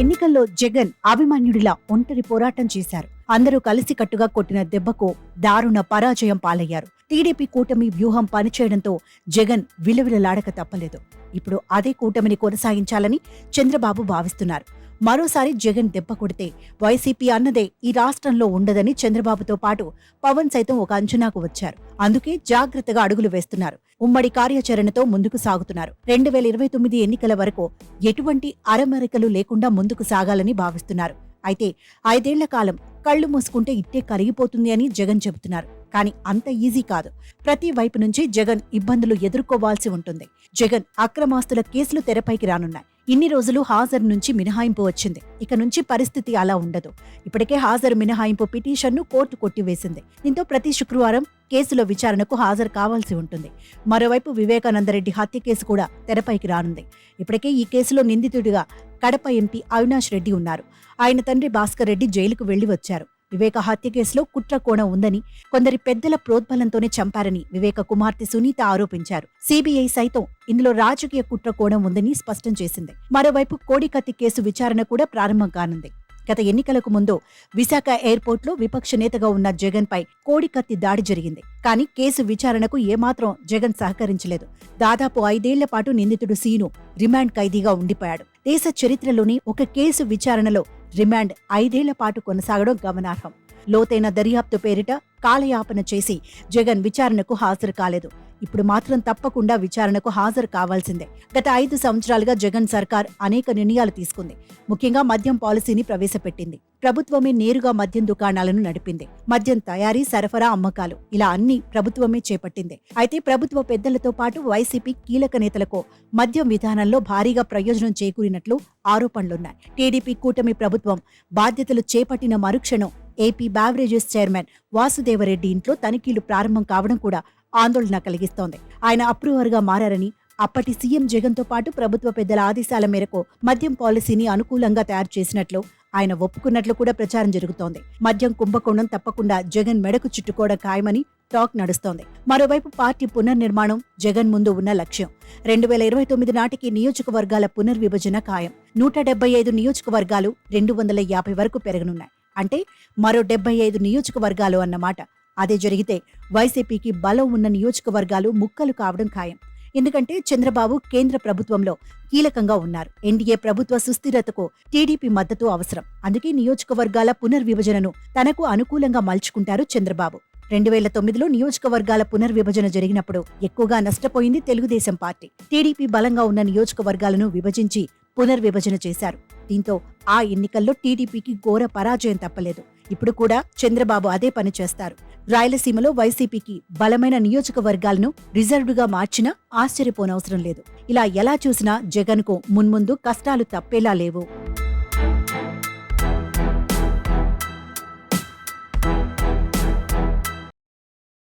ఎన్నికల్లో జగన్ అభిమన్యుడిలా ఒంటరి పోరాటం చేశారు. అందరూ కలిసికట్టుగా కొట్టిన దెబ్బకు దారుణ పరాజయం పాలయ్యారు. టీడీపీ కూటమి వ్యూహం పనిచేయడంతో జగన్ విలువిలలాడక తప్పలేదు. ఇప్పుడు అదే కూటమిని కొనసాగించాలని చంద్రబాబు భావిస్తున్నారు. మరోసారి జగన్ దెబ్బ కొడితే వైసీపీ అన్నదే ఈ రాష్ట్రంలో ఉండదని చంద్రబాబుతో పాటు పవన్ సైతం ఒక అంచనాకు వచ్చారు. అందుకే జాగ్రత్తగా అడుగులు వేస్తున్నారు. ఉమ్మడి కార్యాచరణతో ముందుకు సాగుతున్నారు. రెండు వేల ఇరవై తొమ్మిది ఎన్నికల వరకు ఎటువంటి అరమరికలు లేకుండా ముందుకు సాగాలని భావిస్తున్నారు. అయితే ఐదేళ్ళ కాలం కళ్ళు మూసుకుంటే ఇట్టే కరిగిపోతుంది అని జగన్ చెబుతున్నారు. కానీ అంత ఈజీ కాదు. ప్రతి వైపు నుంచి జగన్ ఇబ్బందులు ఎదుర్కోవాల్సి ఉంటుంది. జగన్ అక్రమాస్తుల కేసులు తెరపైకి రానున్నాయి. ఇన్ని రోజులు హాజరు నుంచి మినహాయింపు వచ్చింది. ఇక నుంచి పరిస్థితి అలా ఉండదు. ఇప్పటికే హాజరు మినహాయింపు పిటిషన్ను కోర్టు కొట్టివేసింది. దీంతో ప్రతి శుక్రవారం కేసులో విచారణకు హాజరు కావాల్సి ఉంటుంది. మరోవైపు వివేకానందరెడ్డి హత్య కేసు కూడా తెరపైకి రానుంది. ఇప్పటికే ఈ కేసులో నిందితుడిగా కడప ఎంపీ అవినాష్ రెడ్డి ఉన్నారు. ఆయన తండ్రి భాస్కర్ రెడ్డి జైలుకు వెళ్ళి వచ్చారు. వివేక హత్య కేసులో కుట్ర కోణం ఉందని కొందరి పెద్దల ప్రోద్బలంతోనే చంపారని వివేక కుమార్తె సునీత ఆరోపించారు. సిబిఐ సైతం ఇందులో రాజకీయ కుట్ర కోణం ఉందని స్పష్టం చేసింది. మరోవైపు కోడికత్తి కేసు విచారణ కూడా ప్రారంభం కానుంది. గత ఎన్నికలకు ముందు విశాఖ ఎయిర్పోర్ట్లో విపక్ష నేతగా ఉన్న జగన్ పై కోడికత్తి దాడి జరిగింది. కానీ కేసు విచారణకు ఏమాత్రం జగన్ సహకరించలేదు. దాదాపు ఐదేళ్ళ పాటు నిందితుడు సీను రిమాండ్ ఖైదీగా ఉండిపోయాడు. దేశ చరిత్రలోని ఒక కేసు విచారణలో రిమాండ్ ఐదేళ్ళ పాటు కొనసాగడం గమనార్హం. లోతైన దర్యాప్తు పేరిట కాలయాపన చేసి జగన్ విచారణకు హాజరు కాలేదు. ఇప్పుడు మాత్రం తప్పకుండా విచారణకు హాజరు కావాల్సిందే. గత ఐదు సంవత్సరాలుగా జగన్ సర్కార్ అనేక నిర్ణయాలు తీసుకుంది. ముఖ్యంగా మద్యం పాలసీని ప్రవేశపెట్టింది. ప్రభుత్వమే నేరుగా మద్యం దుకాణాలను నడిపింది. మద్యం తయారీ సరఫరా అమ్మకాలు ఇలా అన్ని ప్రభుత్వమే చేపట్టింది. అయితే ప్రభుత్వ పెద్దలతో పాటు వైసీపీ కీలక నేతలకు మద్యం విధానంలో భారీగా ప్రయోజనం చేకూరినట్లు ఆరోపణలున్నాయి. టీడీపీ కూటమి ప్రభుత్వం బాధ్యతలు చేపట్టిన మరుక్షణం ఏపీ బావరేజెస్ చైర్మన్ వాసుదేవరెడ్డి ఇంట్లో తనిఖీలు ప్రారంభం కావడం కూడా ఆందోళన కలిగిస్తోంది. ఆయన అప్రూవర్గా మారారని అప్పటి సీఎం జగన్తో పాటు ప్రభుత్వ పెద్దల ఆదేశాల మేరకు మద్యం పాలసీని అనుకూలంగా తయారు చేసినట్లు ఆయన ఒప్పుకున్నట్లు కూడా ప్రచారం జరుగుతోంది. మద్యం కుంభకోణం తప్పకుండా జగన్ మెడకు చుట్టుకోవడం ఖాయమని టాక్ నడుస్తోంది. మరోవైపు పార్టీ పునర్నిర్మాణం జగన్ ముందు ఉన్న లక్ష్యం. రెండు వేల ఇరవై తొమ్మిది నాటికి నియోజకవర్గాల పునర్విభజన ఖాయం. నూట డెబ్బై ఐదు నియోజకవర్గాలు రెండు వందల యాభై వరకు పెరగనున్నాయి. అంటే మరో డెబ్బై ఐదు నియోజకవర్గాలు అన్నమాట. అదే జరిగితే వైసీపీకి బలం ఉన్న నియోజకవర్గాలు ముక్కలు కావడం ఖాయం. ఎందుకంటే చంద్రబాబు కేంద్ర ప్రభుత్వంలో కీలకంగా ఉన్నారు. ఎన్డీఏ ప్రభుత్వ సుస్థిరతకు టీడీపీ మద్దతు అవసరం. అందుకే నియోజకవర్గాల పునర్విభజనను తనకు అనుకూలంగా మలుచుకుంటారు చంద్రబాబు. రెండు వేల తొమ్మిదిలో నియోజకవర్గాల పునర్విభజన జరిగినప్పుడు ఎక్కువగా నష్టపోయింది తెలుగుదేశం పార్టీ. టీడీపీ బలంగా ఉన్న నియోజకవర్గాలను విభజించి పునర్విభజన చేశారు. దీంతో ఆ ఎన్నికల్లో టీడీపీకి ఘోర పరాజయం తప్పలేదు. ఇప్పుడు కూడా చంద్రబాబు అదే పని చేస్తారు. రాయలసీమలో వైసీపీకి బలమైన నియోజకవర్గాలను రిజర్వ్డ్గా మార్చినా ఆశ్చర్యపోనవసరం లేదు. ఇలా ఎలా చూసినా జగన్కు మున్ముందు కష్టాలు తప్పేలా లేవు.